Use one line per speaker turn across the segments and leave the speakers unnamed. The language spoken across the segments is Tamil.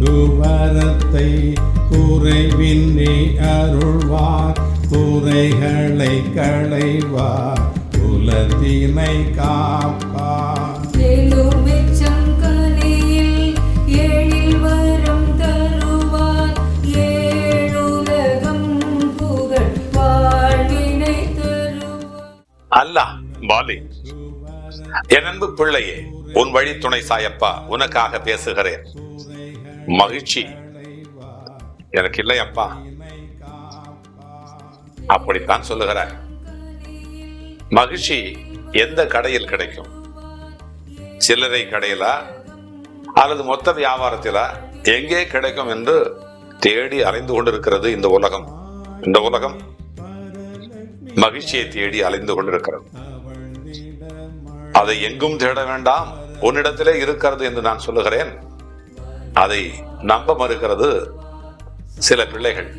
குவரத்தை குறைவின்றி அருள்வார். குறைகளை களைவார். குலத்தினை காப்பார்.
அல்லாஹ் பாலி என் அன்பு பிள்ளையே உன் வழி துணை சாயப்பா உனக்காக பேசுகிறேன். மகிழ்ச்சி. எனக்கு இல்லை அப்பா. அப்படித்தான் சொல்லுகிறார். மகிழ்ச்சி எந்த கடையில் கிடைக்கும்? சில்லறை கடையிலா? அல்லது மொத்த வியாபாரத்திலா? எங்கே கிடைக்கும் என்று தேடி அலைந்து கொண்டிருக்கிறது இந்த உலகம். இந்த உலகம் மகிழ்ச்சியை தேடி அலைந்து கொண்டிருக்கிறது. அதை எங்கும் தேட வேண்டாம். உன்னிடத்திலே இருக்கிறது என்று நான் சொல்லுகிறேன். அதை நம்ப மறுக்கிறது சில பிள்ளைகள்.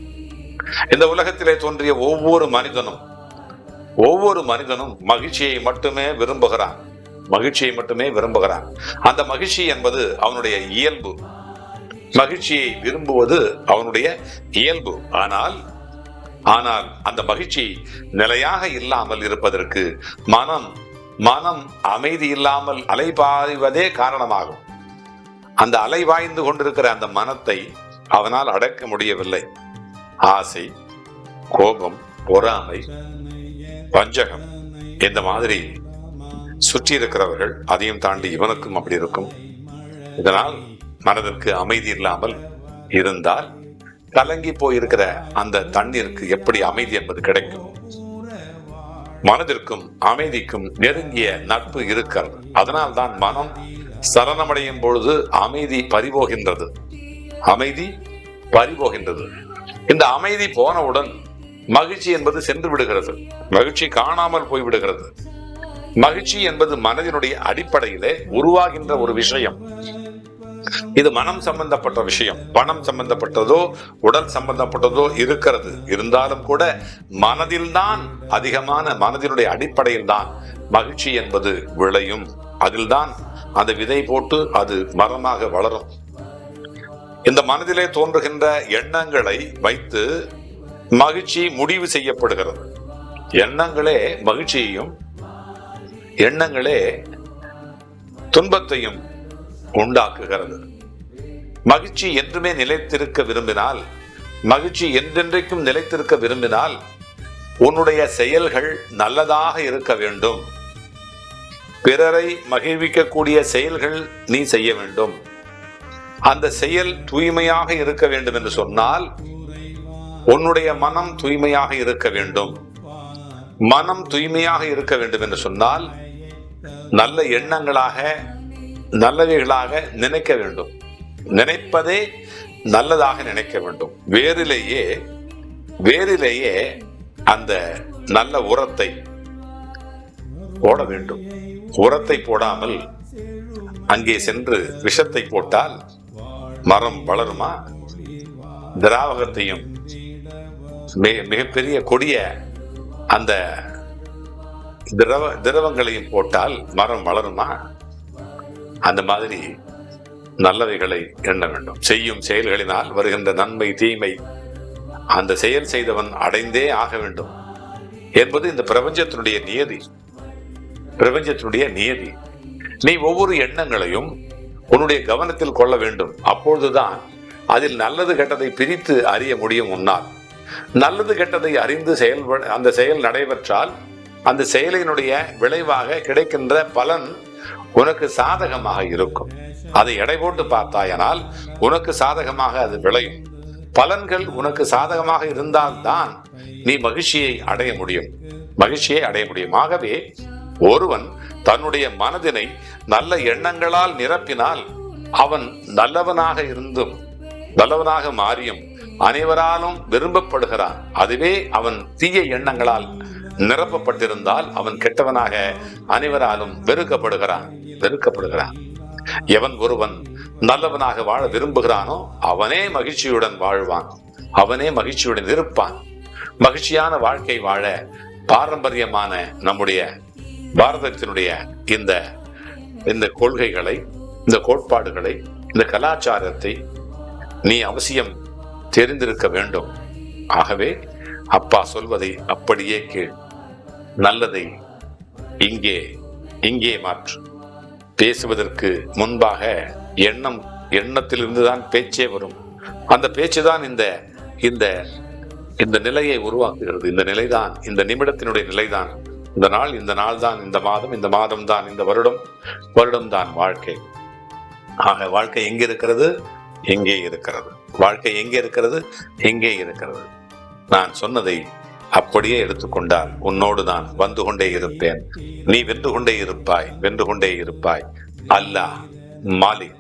இந்த உலகத்திலே தோன்றிய ஒவ்வொரு மனிதனும் ஒவ்வொரு மனிதனும் மகிழ்ச்சியை மட்டுமே விரும்புகிறான். மகிழ்ச்சியை மட்டுமே விரும்புகிறான். அந்த மகிழ்ச்சி என்பது அவனுடைய இயல்பு. மகிழ்ச்சியை விரும்புவது அவனுடைய இயல்பு. ஆனால் ஆனால் அந்த மகிழ்ச்சி நிலையாக இல்லாமல் இருப்பதற்கு மனம் மனம் அமைதி இல்லாமல் அலைபாய்வதே காரணமாகும். அந்த அலைவாய்ந்து கொண்டிருக்கிற அந்த மனத்தை அவனால் அடக்க முடியவில்லை. ஆசை கோபம் பொறாமை வஞ்சகம் இந்த மாதிரி சுற்றி இருக்கிறவர்கள் அதையும் தாண்டி இவனுக்கும் அப்படி இருக்கும். இதனால் மனதிற்கு அமைதி இல்லாமல் இருந்தால் கலங்கி போயிருக்கிற அந்த தண்ணீருக்கு எப்படி அமைதி என்பது கிடைக்கும். மனதிற்கும் அமைதிக்கும் நெருங்கிய நட்பு இருக்கிறது. அதனால்தான் மனம் சரணமடையும் பொழுது அமைதி பறிபோகின்றது. அமைதி பறிபோகின்றது. இந்த அமைதி போனவுடன் மகிழ்ச்சி என்பது சென்று விடுகிறது. மகிழ்ச்சி காணாமல் போய் விடுகிறது. மகிழ்ச்சி என்பது மனதினுடைய அடிப்படையிலே உருவாகின்ற ஒரு விஷயம். இது மனம் சம்பந்தப்பட்ட விஷயம். பணம் சம்பந்தப்பட்டதோ உடல் சம்பந்தப்பட்டதோ இருக்கிறது. இருந்தாலும் கூட மனதில்தான் அதிகமான மனதினுடைய அடிப்படையில் தான் மகிழ்ச்சி என்பது விளையும். அதில்தான் அந்த விதை போட்டு அது மரமாக வளரும். இந்த மனதிலே தோன்றுகின்ற எண்ணங்களை வைத்து மகிழ்ச்சி முடிவு செய்யப்படுகிறது. எண்ணங்களே மகிழ்ச்சியையும் எண்ணங்களே துன்பத்தையும் உண்டாக்குகிறது. மகிழ்ச்சி என்றுமே நிலைத்திருக்க விரும்பினால் மகிழ்ச்சி என்றென்றைக்கும் நிலைத்திருக்க விரும்பினால் உன்னுடைய செயல்கள் நல்லதாக இருக்க வேண்டும். பிறரை மகிழ்விக்கக்கூடிய செயல்கள் நீ செய்ய வேண்டும். அந்த செயல் தூய்மையாக இருக்க வேண்டும் என்று சொன்னால் உன்னுடைய மனம் தூய்மையாக இருக்க வேண்டும். மனம் தூய்மையாக இருக்க வேண்டும் என்று சொன்னால் நல்ல எண்ணங்களாக நல்லவைகளாக நினைக்க வேண்டும். நினைப்பதே நல்லதாக நினைக்க வேண்டும். வேரிலேயே வேரிலேயே அந்த நல்ல உரத்தை போட வேண்டும். உரத்தை போடாமல் அங்கே சென்று விஷத்தை போட்டால் மரம் வளருமா? திராவகத்தையும் மிகப்பெரிய கொடிய அந்த திரவ திரவங்களையும் போட்டால் மரம் வளருமா? அந்த மாதிரி நல்லவைகளை எண்ண வேண்டும். செய்யும் செயல்களினால் வருகின்ற நன்மை தீமை அந்த செயல் செய்தவன் அடைந்தே ஆக வேண்டும் என்பது இந்த பிரபஞ்சத்தினுடைய நியதி. பிரபஞ்சத்தினுடைய நியதி. நீ ஒவ்வொரு எண்ணங்களையும் உன்னுடைய கவனத்தில் கொள்ள வேண்டும். அப்பொழுதுதான் அதில் நல்லது கெட்டதை பிரித்து அறிய முடியும் உன்னால். நல்லது கெட்டதை அறிந்து செயல் அந்த செயல் நடைபெற்றால் அந்த செயலினுடைய விளைவாக கிடைக்கின்ற பலன் உனக்கு சாதகமாக இருக்கும். அதை எடை போட்டு பார்த்தாயனால் உனக்கு சாதகமாக அது விளையும். பலன்கள் உனக்கு சாதகமாக இருந்தால்தான் நீ மகிழ்ச்சியை அடைய முடியும். மகிழ்ச்சியை அடைய முடியும். ஆகவே ஒருவன் தன்னுடைய மனதினை நல்ல எண்ணங்களால் நிரப்பினால் அவன் நல்லவனாக இருந்தும் நல்லவனாக மாறியும் அனைவராலும் விரும்பப்படுகிறான். அதுவே அவன் தீய எண்ணங்களால் நிரப்பப்பட்டிருந்தால் அவன் கெட்டவனாக அனைவராலும் வெறுக்கப்படுகிறான் வெறுக்கப்படுகிறான். எவன் ஒருவன் நல்லவனாக வாழ விரும்புகிறானோ அவனே மகிழ்ச்சியுடன் வாழ்வான் அவனே மகிழ்ச்சியுடன் இருப்பான். மகிழ்ச்சியான வாழ்க்கை வாழ பாரம்பரியமான நம்முடைய பாரதத்தினுடைய இந்த இந்த கொள்கைகளை இந்த கோட்பாடுகளை இந்த கலாச்சாரத்தை நீ அவசியம் தெரிந்திருக்க வேண்டும். ஆகவே அப்பா சொல்வதை அப்படியே கேள். நல்லதை இங்கே இங்கே மாற்று. பேசுவதற்கு முன்பாக எண்ணம் எண்ணத்திலிருந்து தான் பேச்சே வரும். அந்த பேச்சு தான் இந்த இந்த இந்த நிலையை உருவாக்குகிறது. இந்த நிலைதான் இந்த நிமிடத்தினுடைய நிலைதான். இந்த நாள் இந்த நாள் தான் இந்த மாதம் இந்த மாதம் தான் இந்த வருடம் வருடம் தான் வாழ்க்கை. ஆக வாழ்க்கை எங்கே இருக்கிறது? எங்கே இருக்கிறது? வாழ்க்கை எங்கே இருக்கிறது? எங்கே இருக்கிறது? நான் சொன்னதை அப்படியே எடுத்துக்கொண்டால் உன்னோடு நான் வந்து கொண்டே இருப்பேன். நீ வென்று கொண்டே இருப்பாய் வென்று கொண்டே இருப்பாய். அல்லாஹ் மாலிக்.